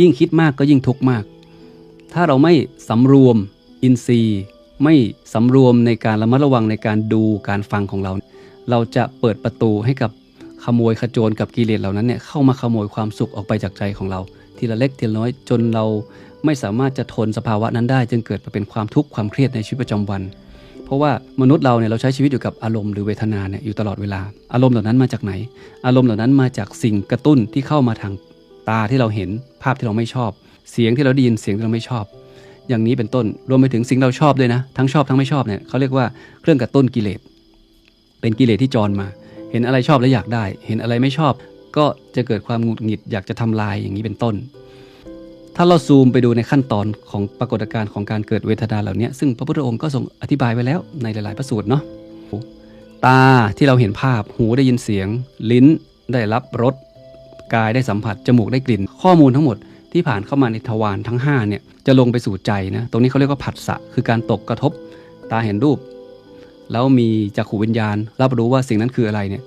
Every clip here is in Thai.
ยิ่งคิดมากก็ยิ่งทุกข์มาก ถ้าเราไม่สำรวมอินทรีย์ ไม่สำรวมในการระมัดระวังในการดูการฟังของเรา เราจะเปิดประตูให้กับขโมยขโจรกับกิเลสเหล่านั้นเนี่ยเข้ามาขโมยความสุขออกไปจากใจของเรา ทีละเล็กทีละน้อยจนเราไม่สามารถจะทนสภาวะนั้นได้ จึงเกิดมาเป็นความทุกข์ความเครียดในชีวิตประจำวัน เพราะว่ามนุษย์เราเนี่ยเราใช้ชีวิตอยู่กับอารมณ์หรือเวทนาเนี่ยอยู่ตลอดเวลา อารมณ์เหล่านั้นมาจากไหน อารมณ์เหล่านั้นมาจากสิ่งกระตุ้นที่เข้ามาทาง ตาที่เราเห็นภาพที่เราไม่ชอบ เสียงที่เราได้ยินเสียงที่เราไม่ชอบ อย่างนี้เป็นต้นรวมไปถึงสิ่งเราชอบด้วยนะ ทั้งชอบทั้งไม่ชอบเนี่ยเขาเรียกว่าเครื่องกระตุ้นกิเลสเป็นกิเลสที่จรมา เห็นอะไรชอบแล้วอยากได้ เห็นอะไรไม่ชอบ ก็จะเกิดความหงุดหงิดอยากจะทำลายอย่างนี้เป็นต้น ถ้าเราซูมไปดูในขั้นตอนของปรากฏการณ์ของการเกิดเวทนาเหล่านี้ซึ่งพระพุทธองค์ก็ทรงอธิบายไว้แล้วในหลาย ๆ พระสูตรเนาะตาที่เราเห็นภาพหูได้ยินเสียง ลิ้นได้รับรส กายได้สัมผัส จมูกได้กลิ่น ข้อมูลทั้งหมดที่ผ่านเข้ามาในทวารทั้ง5เนี่ยจะลงไปสู่ใจนะตรงนี้เขาเรียกว่าผัสสะคือการตกกระทบตาเห็นรูป แล้วมีจักขูวิญญาณ รับรู้ว่าสิ่งนั้นคืออะไรเนี่ย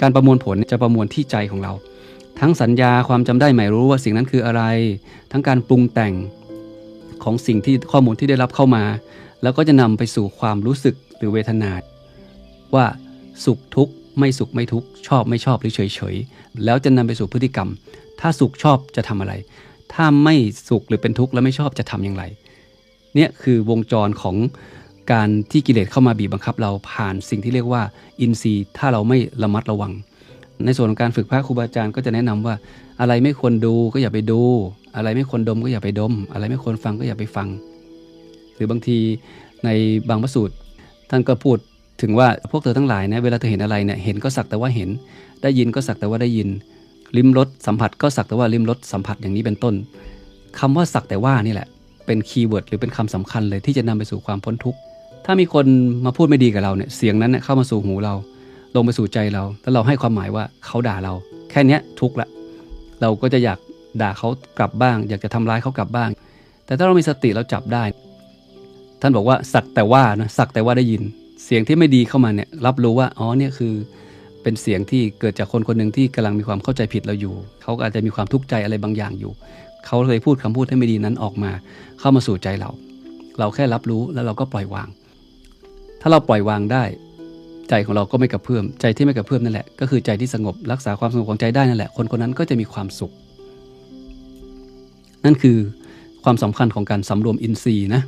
การประมวลผลจะประมวลที่ใจของเรา ทั้งสัญญาความจำได้หมายรู้ว่าสิ่งนั้นคืออะไร ทั้งการปรุงแต่งของสิ่งที่ข้อมูลที่ได้รับเข้ามา แล้วก็จะนำไปสู่ความรู้สึกหรือเวทนา ว่าสุขทุกข์ ไม่สุขไม่ทุกข์ชอบไม่ชอบหรือเฉยเฉยๆแล้วจะนำไปสู่พฤติกรรม ถ้าสุขชอบจะทำอะไร ถ้าไม่สุขหรือเป็นทุกข์แล้วไม่ชอบจะทำอย่างไร เนี่ยคือวงจรของการที่กิเลสเข้ามาบีบบังคับเราผ่านสิ่งที่เรียกว่าอินทรีย์ ถ้าเราไม่ระมัดระวัง ในส่วนของการฝึกพระครูบาอาจารย์ก็จะแนะนำว่า อะไรไม่ควรดูก็อย่าไปดู อะไรไม่ควรดมก็อย่าไปดม อะไรไม่ควรฟังก็อย่าไปฟัง หรือบางทีในบางพระสูตรท่านก็พูด ถึงว่าพวกเธอทั้งหลายนะเวลาเธอเห็นอะไรเนี่ยเห็นก็สักแต่ว่าเห็น ได้ยินก็สักแต่ว่าได้ยิน ลิ้มรสสัมผัสก็สักแต่ว่าลิ้มรสสัมผัสอย่างนี้เป็นต้นคำว่าสักแต่ว่านี่แหละ เป็นคีย์เวิร์ดหรือเป็นคำสำคัญเลยที่จะนำไปสู่ความพ้นทุกข์ถ้ามีคนมาพูดไม่ดีกับเราเนี่ยเสียงนั้นเนเข้ามาสู่หูเรา ลงไปสู่ใจเรา แล้วเราให้ความหมายว่าเขาด่าเรา แค่นี้ทุกข์ละ เราก็จะอยากด่าเขากลับบ้าง อยากจะทำร้ายเขากลับบ้าง แต่ถ้าเรามีสติเราจับได้ ท่านบอกว่าสักแต่ว่านะสักแต่ว่าได้ยิน เสียงที่ไม่ดีเข้ามาเนี่ยรับรู้ว่าอ๋อเนี่ยคือเป็นเสียงที่เกิดจากคนคนหนึ่งที่กำลังมีความเข้าใจผิดเราอยู่ เขาอาจจะมีความทุกข์ใจอะไรบางอย่างอยู่ เขาเลยพูดคำพูดที่ไม่ดีนั้นออกมา เข้ามาสู่ใจเรา เราแค่รับรู้แล้วเราก็ปล่อยวาง ถ้าเราปล่อยวางได้ ใจของเราก็ไม่กระเพื่อม ใจที่ไม่กระเพื่อมนั่นแหละ ก็คือใจที่สงบรักษาความสงบของใจได้นั่นแหละ คนคนนั้นก็จะมีความสุข นั่นคือความสำคัญของการสำรวมอินทรีย์นะ